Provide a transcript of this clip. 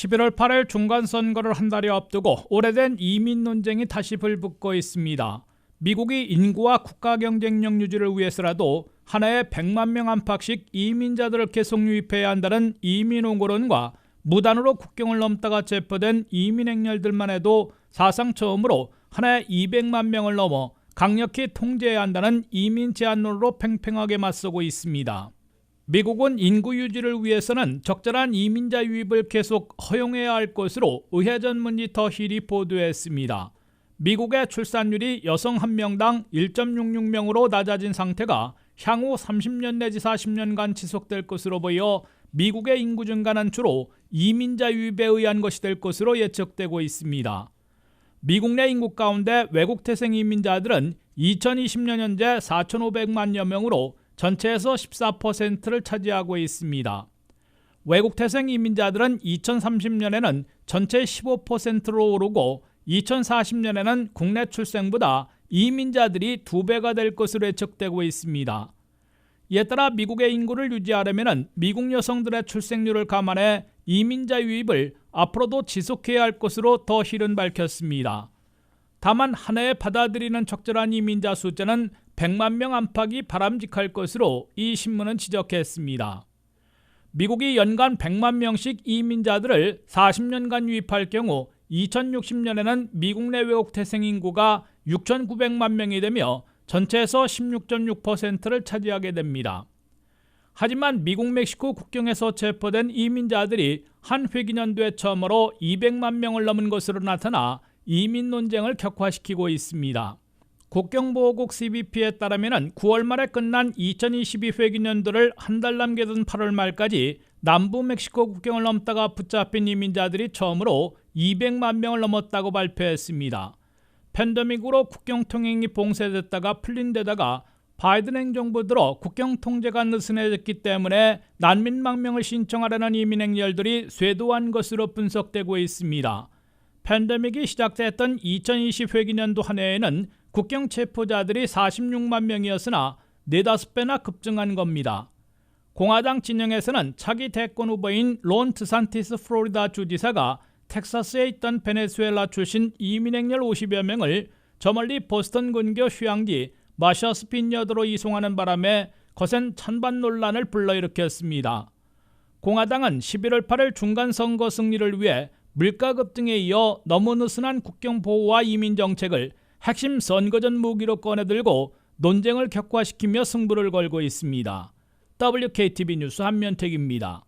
11월 8일 중간선거를 한 달이 앞두고 오래된 이민 논쟁이 다시 불붙고 있습니다. 미국이 인구와 국가 경쟁력 유지를 위해서라도 하나에 100만 명 안팎씩 이민자들을 계속 유입해야 한다는 이민 홍보론과 무단으로 국경을 넘다가 체포된 이민 행렬들만 해도 사상 처음으로 하나에 200만 명을 넘어 강력히 통제해야 한다는 이민 제한론으로 팽팽하게 맞서고 있습니다. 미국은 인구 유지를 위해서는 적절한 이민자 유입을 계속 허용해야 할 것으로 의회 전문지 더 힐이 보도했습니다. 미국의 출산율이 여성 한 명당 1.66명으로 낮아진 상태가 향후 30년 내지 40년간 지속될 것으로 보여 미국의 인구 증가는 주로 이민자 유입에 의한 것이 될 것으로 예측되고 있습니다. 미국 내 인구 가운데 외국 태생 이민자들은 2020년 현재 4,500만여 명으로 전체에서 14%를 차지하고 있습니다. 외국 태생 이민자들은 2030년에는 전체 15%로 오르고 2040년에는 국내 출생보다 이민자들이 두 배가 될 것으로 예측되고 있습니다. 이에 따라 미국의 인구를 유지하려면 미국 여성들의 출생률을 감안해 이민자 유입을 앞으로도 지속해야 할 것으로 더 힐은 밝혔습니다. 다만 한 해에 받아들이는 적절한 이민자 숫자는 100만 명 안팎이 바람직할 것으로 이 신문은 지적했습니다. 미국이 연간 100만 명씩 이민자들을 40년간 유입할 경우 2060년에는 미국 내 외국 태생 인구가 6,900만 명이 되며 전체에서 16.6%를 차지하게 됩니다. 하지만 미국 멕시코 국경에서 체포된 이민자들이 한 회기년도에 처음으로 200만 명을 넘은 것으로 나타나 이민 논쟁을 격화시키고 있습니다. 국경보호국 CBP에 따르면 9월 말에 끝난 2022 회기년도를 한 달 남겨둔 8월 말까지 남부 멕시코 국경을 넘다가 붙잡힌 이민자들이 처음으로 200만 명을 넘었다고 발표했습니다. 팬데믹으로 국경 통행이 봉쇄됐다가 풀린 데다가 바이든 행정부 들어 국경 통제가 느슨해졌기 때문에 난민 망명을 신청하려는 이민 행렬들이 쇄도한 것으로 분석되고 있습니다. 팬데믹이 시작됐던 2020 회기년도 한 해에는 국경 체포자들이 46만 명이었으나 네다섯 배나 급증한 겁니다. 공화당 진영에서는 차기 대권 후보인 론 드산티스 플로리다 주지사가 텍사스에 있던 베네수엘라 출신 이민 행렬 50여 명을 저 멀리 보스턴 근교 휴양지 마셔스핀 여도로 이송하는 바람에 거센 찬반 논란을 불러일으켰습니다. 공화당은 11월 8일 중간 선거 승리를 위해 물가 급등에 이어 너무 느슨한 국경 보호와 이민 정책을 핵심 선거전 무기로 꺼내들고 논쟁을 격화시키며 승부를 걸고 있습니다. WKTV 뉴스 한면택입니다.